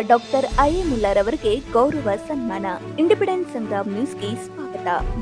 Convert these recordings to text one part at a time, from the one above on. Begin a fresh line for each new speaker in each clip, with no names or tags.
Doctor I A Muller ಅವರಿಗೆ ಗೌರವ ಸನ್ಮಾನ. ಇಂಡಿಪೆಂಡೆನ್ಸ್ ಸಂಗ್ರಾಮ್ ನ್ಯೂಸ್ಗೆ ಸ್ವಾಗತ.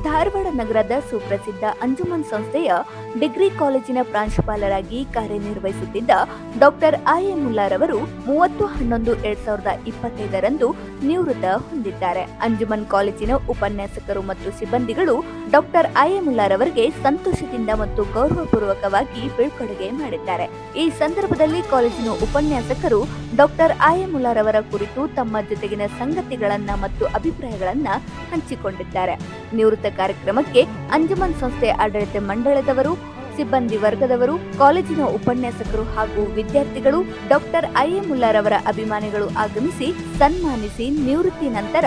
ಧಾರವಾಡ ನಗರದ ಸುಪ್ರಸಿದ್ಧ ಅಂಜುಮನ್ ಸಂಸ್ಥೆಯ ಡಿಗ್ರಿ ಕಾಲೇಜಿನ ಪ್ರಾಂಶುಪಾಲರಾಗಿ ಕಾರ್ಯನಿರ್ವಹಿಸುತ್ತಿದ್ದ ಡಾಕ್ಟರ್ ಐ ಎ ಮುಲ್ಲಾರ್ ಅವರು ಮೂವತ್ತು ಹನ್ನೊಂದು ಎರಡ್ ಸಾವಿರದ ಇಪ್ಪತ್ತೈದರಂದು ನಿವೃತ್ತ ಹೊಂದಿದ್ದಾರೆ. ಅಂಜುಮನ್ ಕಾಲೇಜಿನ ಉಪನ್ಯಾಸಕರು ಮತ್ತು ಸಿಬ್ಬಂದಿಗಳು ಡಾಕ್ಟರ್ ಐ ಎ ಮುಲ್ಲಾರ್ ಅವರಿಗೆ ಸಂತೋಷದಿಂದ ಮತ್ತು ಗೌರವಪೂರ್ವಕವಾಗಿ ಬೀಳ್ಕೊಡುಗೆ ಮಾಡಿದ್ದಾರೆ. ಈ ಸಂದರ್ಭದಲ್ಲಿ ಕಾಲೇಜಿನ ಉಪನ್ಯಾಸಕರು ಡಾಕ್ಟರ್ ಐ ಎ ಅವರ ಕುರಿತು ತಮ್ಮ ಜೊತೆಗಿನ ಸಂಗತಿಗಳನ್ನ ಮತ್ತು ಅಭಿಪ್ರಾಯಗಳನ್ನ ಹಂಚಿಕೊಂಡಿದ್ದಾರೆ. ನಿವೃತ್ತ ಕಾರ್ಯಕ್ರಮಕ್ಕೆ ಅಂಜುಮನ್ ಸಂಸ್ಥೆ ಆಡಳಿತ ಮಂಡಳದವರು, ಸಿಬ್ಬಂದಿ ವರ್ಗದವರು, ಕಾಲೇಜಿನ ಉಪನ್ಯಾಸಕರು ಹಾಗೂ ವಿದ್ಯಾರ್ಥಿಗಳು ಡಾಕ್ಟರ್ ಐ ಎ ಮುಲ್ಲಾರ್ ಅವರ ಅಭಿಮಾನಿಗಳು ಆಗಮಿಸಿ ಸನ್ಮಾನಿಸಿ ನಿವೃತ್ತಿ ನಂತರ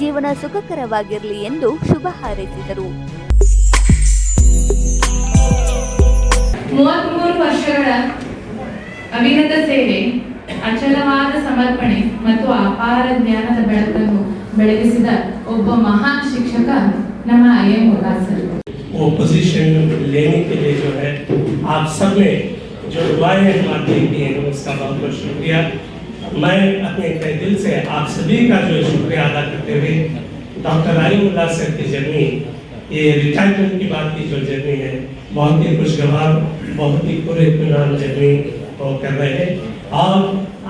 ಜೀವನ ಸುಖಕರವಾಗಿರಲಿ ಎಂದು ಶುಭ ಹಾರೈಸಿದರು.
ಅವಿರತ ಸೇವೆ, ಅಚಲವಾದ ಸಮರ್ಪಣೆ ಮತ್ತು ಅಪಾರ ಜ್ಞಾನದ ಬೆಳಕನ್ನು ಬೆಳಗಿಸಿದ ಒಬ್ಬ ಮಹಾನ್ ಶಿಕ್ಷಕ ನಮ್ಮ ಐ ಎಂ ಸರ್
वो पोजीशन लेने के लिए जो है आप सब ने जो दुआएं हमारे की हैं उसका बहुत बहुत शुक्रिया मैं अपने तहे दिल से आप सभी का जो शुक्रिया अदा करते हुए डॉक्टर आलिमुल्ला सर की जर्नी ये रिटायरमेंट की बात की जो जर्नी है बहुत ही खुशगवार बहुत ही पूरे इत्मीनान जर्नी वो कर रहे हैं और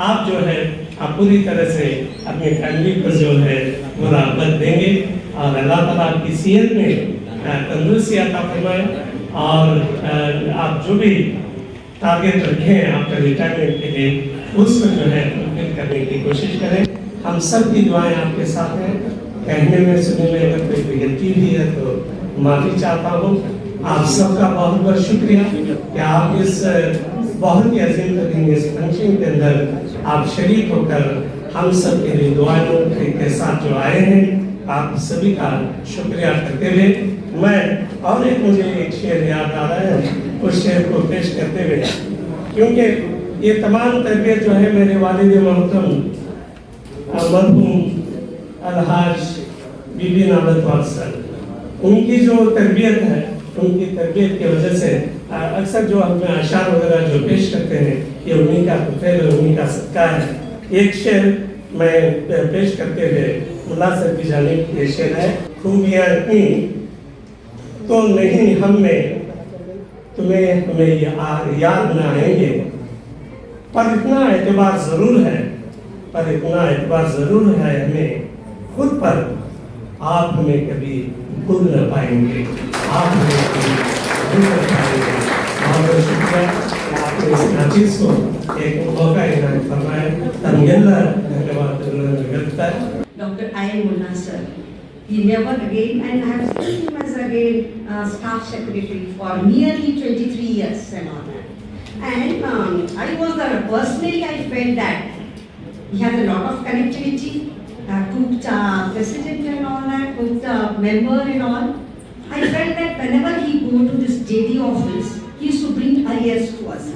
आप जो है आप पूरी तरह से अपनी फैमिली को जो है वो राहत देंगे। और अल्लाह ताला आपकी सीहत में तंदुरुस्ती अता फरमाए। और आप जो भी टारगेट रखे हैं, आपका रिटायरमेंट के लिए, उसमें जो है फुलफिल करने की कोशिश करें। हम सब की दुआएँ आपके साथ हैं। कहने में, सुनने में अगर कोई गलती भी है तो माफ़ी चाहता हूँ। आप सबका बहुत बहुत शुक्रिया कि आप इस बहुत ही अजीम तरीन इस फ़ंक्शन के अंदर आप शरीक होकर हम सब के दुआओं के साथ जो आए हैं, आप सभी का शुक्रिया करते हुए मैं और एक मुझे एक शेर याद आ रहा है, उस शेर को पेश करते हुए, क्योंकि ये तमाम तरबियत जो है मेरे वालिद मोहतरम मरहूम अलहाज बीबी नाबत सर उनकी जो तरबियत है, उनकी तरबियत की वजह से अक्सर जो हम अशार वगैरह जो पेश करते हैं, ये उन्हीं का फैल उन्हीं का सत्कार है। एक शेर मैं पेश करते हुए मुल्ला सर की जानिब ये शेर है। खूबियाँ तो नहीं हम में, तुम्हें हमें याद न आएँगे। पर इतना एतबार ज़रूर है, पर इतना एतबार ज़रूर है हमें, खुद पर आप हमें कभी भूल न पाएँगे। आप हमें कभी भूल न पाएँगे।
Dr. ಏಕೋಪ ಇದರ He never again, and I have seen him as again uh, staff secretary for nearly 23 years and all that. And um, I was there personally, I felt that he has a lot of connectivity uh, to the uh, president and all that, with uh, the member and all. I felt that whenever he go to this JD office, he used to bring ideas to us.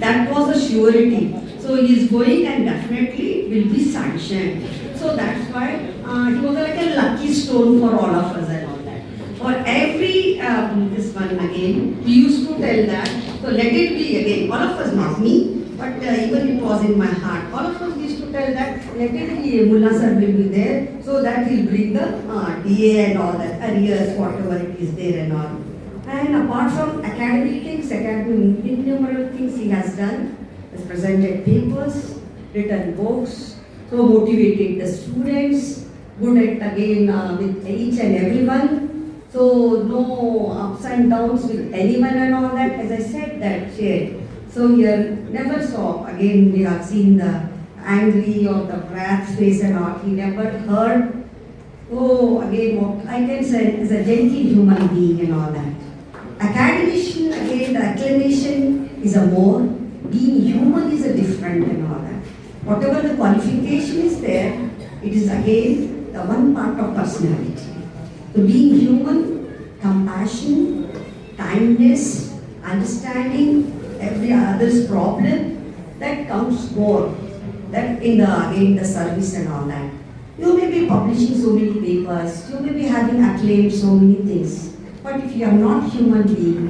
That was a surety. So he is going and definitely will be sanctioned. So that's why uh, he was like a lucky stone for all of us and all that. For every um, this one again, he used to tell that. So let it be again. All of us, not me, but uh, even it was in my heart. All of us used to tell that let it be Mullah sir will be there, so that he'll bring the uh, DA and all that arrears, whatever it is there and all. And apart from academic things, academic innumerable things he has done, has presented papers, written books, so motivated the students, good at again uh, with each and everyone. So no ups and downs with anyone and all that. As I said that share. So here never saw again we have seen the angry or the wrath face and all. He never heard. Oh again what I can say is a gentle human being and all that. Academician again the acclamation is a more. Being human is a different and all that. Whatever the qualification is there, it is again the one part of personality. So being human, compassion, kindness, understanding every other's problem, that comes more. That in the again the service and all that. You may be publishing so many papers, you may be having acclaimed so many things, but if you are not human being,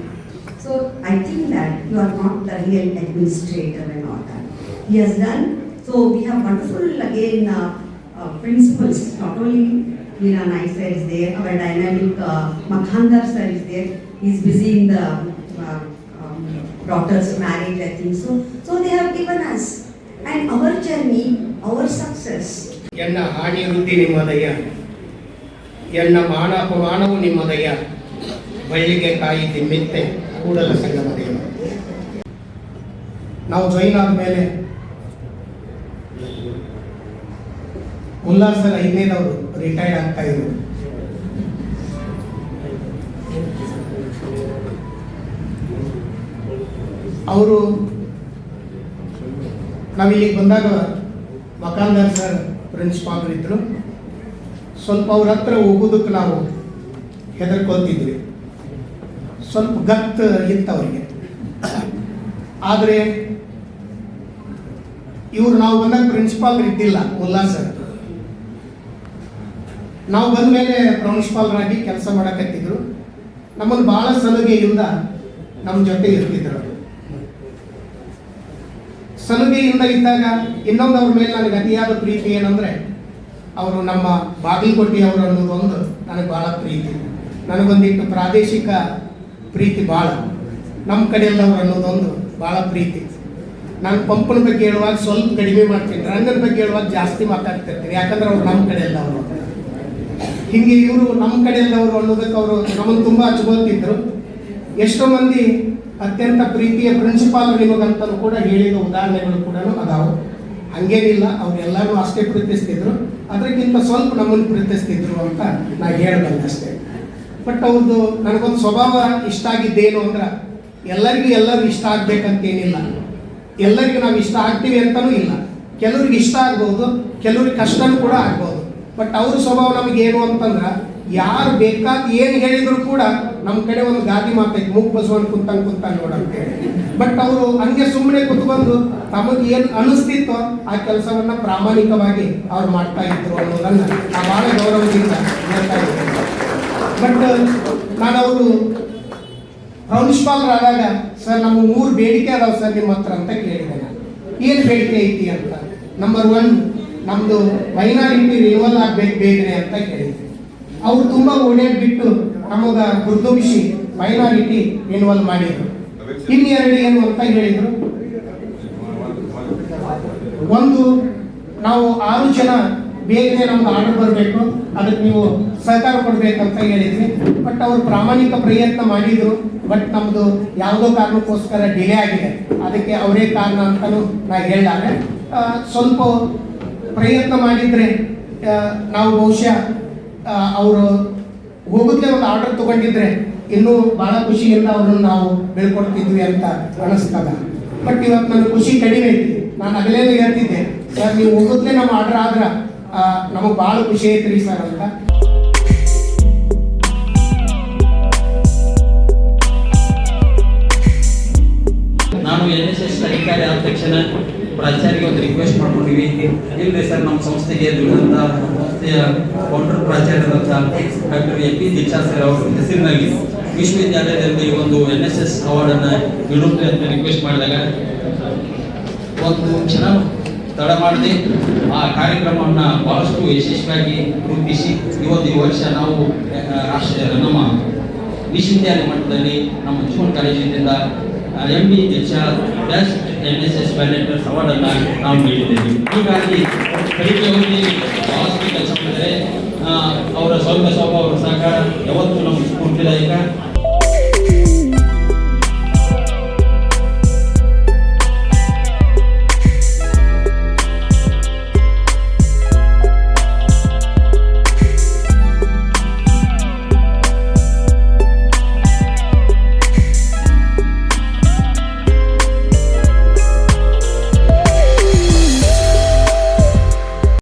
so I think that you are not the real administrator and all that. He has done So we have wonderful again uh, uh, principals, not only Meera Naik sir is there, our dynamic uh, Makhandar sir is there, he's busy in the uh, um, daughter's marriage, I think so. So they have given us, and our journey, our success,
ಎನ್ನ ಹಾನಿ ವೃದ್ಧಿ ನಿಮ್ಮದಯ್ಯ ಎನ್ನ ಮಾನ ಅಪಮಾನವು ನಿಮ್ಮದಯ್ಯ ಬಳ್ಳಿಗೆ ಕಾಯಿ ತಿಮ್ಮಿತ್ತೆ ಕೂಡಲ ಸಂಗಮದೇವ. ನಾವು join ಆದಮೇಲೆ Ullas sir ಐದನೇದವರು retired ಆಗ್ತಾ ಇದ್ರು? ಅವರು ನಾವು ಬಂದಾಗ ಮಕಾಂದರ್ ಸರ್ ಪ್ರಿನ್ಸಿಪಾಲ್ ಇದ್ರು ಸ್ವಲ್ಪ ಅವ್ರ ಹತ್ರ ಹೋಗೋದಕ್ಕೆ ನಾವು ಹೆದರ್ಕೊತಿದ್ವಿ ಸ್ವಲ್ಪ ಗತ್ ಇಂಥವ್ರಿಗೆ. ಆದರೆ ಇವ್ರು ನಾವು ಬಂದಾಗ ಪ್ರಿನ್ಸಿಪಾಲ್ ಇದ್ದಿಲ್ಲ ಉಲ್ಲಾಸ್ ಸರ್ ನಾವು ಬಂದ ಮೇಲೆ ಪ್ರಿನ್ಸಿಪಾಲ್ರಾಗಿ ಕೆಲಸ ಮಾಡಕತ್ತಿದ್ರು. ನಮ್ಮನ್ನು ಭಾಳ ಸಲುಗೆಯಿಂದ ನಮ್ಮ ಜೊತೆ ಇರ್ತಿದ್ರು ಅವರು. ಸಲುಗೆಯಿಂದ ಇದ್ದಾಗ ಇನ್ನೊಂದು ಅವ್ರ ಮೇಲೆ ನನಗೆ ಅತಿಯಾದ ಪ್ರೀತಿ ಏನಂದ್ರೆ, ಅವರು ನಮ್ಮ ಬಾಗಲಕೋಟೆ ಅವರು ಅನ್ನೋದು ಒಂದು ನನಗೆ ಭಾಳ ಪ್ರೀತಿ. ನನಗೊಂದಿಟ್ಟು ಪ್ರಾದೇಶಿಕ ಪ್ರೀತಿ ಭಾಳ. ನಮ್ಮ ಕಡೆಯಲ್ಲವ್ರು ಅನ್ನೋದೊಂದು ಭಾಳ ಪ್ರೀತಿ. ನಾನು ಪಂಪನ ಬಗ್ಗೆ ಹೇಳುವಾಗ ಸ್ವಲ್ಪ ಕಡಿಮೆ ಮಾಡ್ತೀನಿ. ರಂಗನ ಬಗ್ಗೆ ಹೇಳುವಾಗ ಜಾಸ್ತಿ ಮಾತಾಡ್ತಿರ್ತೀನಿ. ಯಾಕಂದ್ರೆ ಅವ್ರು ನಮ್ಮ ಕಡೆಯಲ್ಲವರು ಹಿಂಗೆ ಇವರು ನಮ್ಮ ಕಡೆಯಲ್ಲವರು ಅನ್ನೋದಕ್ಕೆ ಅವರು ನಮ್ಮನ್ನು ತುಂಬ ಹಚ್ಕೊಳ್ತಿದ್ರು ಎಷ್ಟೋ ಮಂದಿ ಅತ್ಯಂತ ಪ್ರೀತಿಯ ಪ್ರಿನ್ಸಿಪಾಲ್ ನಿಮಗಂತಲೂ ಕೂಡ ಹೇಳಿದ ಉದಾಹರಣೆಗಳು ಕೂಡ ಅದಾವು. ಹಂಗೇನಿಲ್ಲ ಅವರೆಲ್ಲರೂ ಅಷ್ಟೇ ಪ್ರೀತಿಸ್ತಿದ್ರು. ಅದಕ್ಕಿಂತ ಸ್ವಲ್ಪ ನಮ್ಮನ್ನು ಪ್ರೀತಿಸ್ತಿದ್ರು ಅಂತ ನಾ ಹೇಳಬಲ್ಲ ಬಟ್ ಅವ್ರದ್ದು ನನಗೊಂದು ಸ್ವಭಾವ ಇಷ್ಟ ಆಗಿದ್ದೇನು ಅಂದ್ರೆ, ಎಲ್ಲರಿಗೂ ಎಲ್ಲರೂ ಇಷ್ಟ ಆಗ್ಬೇಕಂತೇನಿಲ್ಲ. ಎಲ್ಲರಿಗೂ ನಾವು ಇಷ್ಟ ಆಗ್ತೀವಿ ಅಂತಲೂ ಇಲ್ಲ. ಕೆಲವ್ರಿಗೆ ಇಷ್ಟ ಆಗ್ಬೋದು, ಕೆಲವ್ರಿಗೆ ಕಷ್ಟನೂ ಕೂಡ ಆಗ್ಬೋದು. ಬಟ್ ಅವ್ರ ಸ್ವಭಾವ ನಮಗೇನು ಅಂತಂದ್ರೆ, ಯಾರು ಬೇಕಾದ ಏನು ಹೇಳಿದ್ರು ಕೂಡ ನಮ್ಮ ಕಡೆ ಒಂದು ಗಾದಿ ಮಾತೈತೆ ಮೂಗ್ ಬಸವನ್ ಕುಂತಂಗೆ ಕುಂತ ನೋಡಂತೆ ಬಟ್ ಅವರು ಹಂಗೆ ಸುಮ್ಮನೆ ಕುತ್ಕೊಂಡು ತಮಗೆ ಏನು ಅನಿಸ್ತಿತ್ತೋ ಆ ಕೆಲಸವನ್ನ ಪ್ರಾಮಾಣಿಕವಾಗಿ ಅವ್ರು ಮಾಡ್ತಾ ಇದ್ರು ಅನ್ನೋದನ್ನ ನಾವು ಭಾಳ ಗೌರವದಿಂದ ಹೇಳ್ತಾ ಇದ್ದೀನಿ ಬಟ್ ನಾನು ಅವರು ಪ್ರಿನ್ಸಿಪಾಲ್ರಾದಾಗ ಸರ್ ನಮ್ಮ ಮೂರು ಬೇಡಿಕೆ ಅದಾವೆ ಸರ್ ನಿಮ್ಮ ಹತ್ರ ಅಂತ ಕೇಳಿದೆ ಏನು ಬೇಡಿಕೆ ಐತಿ ಅಂತ? ನಂಬರ್ ಒನ್ ನಮ್ಮದು ಮೈನಾರಿಟಿ ರಿನಿವಲ್ ಆಗ್ಬೇಕು ಬೇಗನೆ ಅಂತ ಕೇಳಿದ್ವಿ ಅವ್ರು ತುಂಬ ಓಡಾಡ್ಬಿಟ್ಟು ನಮಗೆ ಗುರುತುಬಿಸಿ ಮೈನಾರಿಟಿ ರಿನಿವಲ್ ಮಾಡಿದ್ರು. ಇನ್ನೆರಡು ಏನು ಅಂತ ಹೇಳಿದ್ರು. ಒಂದು, ನಾವು ಆರು ಜನ ಬೇಗನೆ ನಮ್ಗೆ ಆರ್ಡರ್ ಬರಬೇಕು, ಅದಕ್ಕೆ ನೀವು ಸಹಕಾರ ಕೊಡಬೇಕಂತ ಹೇಳಿದ್ವಿ. ಬಟ್ ಅವರು ಪ್ರಾಮಾಣಿಕ ಪ್ರಯತ್ನ ಮಾಡಿದ್ರು ಬಟ್ ನಮ್ಮದು ಯಾವುದೋ ಕಾರಣಕ್ಕೋಸ್ಕರ ಡಿಲೇ ಆಗಿದೆ. ಅದಕ್ಕೆ ಅವರೇ ಕಾರಣ ಅಂತಲೂ ನಾನು ಹೇಳಿದಾಗ ಸ್ವಲ್ಪ ಪ್ರಯತ್ನ ಮಾಡಿದರೆ ನಾವು ಬಹುಶಃ ಅವರು ಹೋಗುತ್ತಲೇ ಒಂದು ಆರ್ಡರ್ ತಗೊಂಡಿದ್ರೆ ಇನ್ನೂ ಭಾಳ ಖುಷಿಯಿಂದ ಅವ್ರನ್ನ ನಾವು ಬೆಳ್ಕೊಡ್ತಿದ್ವಿ ಅಂತ ಅನಿಸ್ತದ. ಬಟ್ ಇವತ್ತು ನನ್ನ ಖುಷಿ ಕಡಿಮೆ ಐತಿ. ನಾನು ಅಗಲೇನು ಹೇಳ್ತಿದ್ದೆ, ಸರ್, ನೀವು ಹೋಗುತ್ತಲೇ ನಮ್ಮ ಆರ್ಡರ್ ಆದ್ರೆ ನಮಗೆ ಭಾಳ ಖುಷಿ ಐತ್ರಿ ಸರ್ ಅಂತ
ನಾನು ಎನ್ ಎಸ್ ಎಸ್ ಅಧಿಕಾರಿ ಆದ ತಕ್ಷಣ ಪ್ರಾಚಾರ್ಯ ಒಂದು ರಿಕ್ವೆಸ್ಟ್ ಮಾಡ್ಕೊಂಡಿವಿ. ಇಲ್ಲರಿ ಸರ್, ನಮ್ಮ ಸಂಸ್ಥೆಗೆ ದುಡಿದಂಥ ಸಂಸ್ಥೆಯ counter ಪ್ರಾಚಾರ್ಯರಾದಂಥ doctor A P Diksha sir ಅವರ ಹೆಸರಿನಲ್ಲಿ ವಿಶ್ವವಿದ್ಯಾಲಯದಲ್ಲಿ ಒಂದು ಎನ್ ಎಸ್ ಎಸ್ ಅವಾರ್ಡನ್ನು ನೀಡುತ್ತೆ ಅಂತ ರಿಕ್ವೆಸ್ಟ್ ಮಾಡಿದಾಗ ಒಂದು ಕ್ಷಣ ತಡ ಮಾಡದೆ ಆ ಕಾರ್ಯಕ್ರಮವನ್ನು ಬಹಳಷ್ಟು ಯಶಸ್ವಿಯಾಗಿ ರೂಪಿಸಿ ಇವತ್ತು ವರ್ಷ ನಾವು ರಾಷ್ಟ್ರ ನಮ್ಮ ವಿಶ್ವವಿದ್ಯಾಲಯ ಮಟ್ಟದಲ್ಲಿ ನಮ್ಮ ಜೂನ್ ಕಾಲೇಜಿನಿಂದ M B H R best N S S volunteers ಅವಾರ್ಡನ್ನು ನಾವು ನೀಡಿದ್ದೇವೆ. ಹೀಗಾಗಿ ಕಲಿಕೆಯಲ್ಲಿ ಬಹಳಷ್ಟು ಕೆಲಸ ಅವರ ಸ್ವಲ್ಪ ಸ್ವಲ್ಪ ಅವರ ಸಹಕಾರ ಯಾವತ್ತೂ ನಮಗೆ ಸ್ಫೂರ್ತಿದಾಯಕ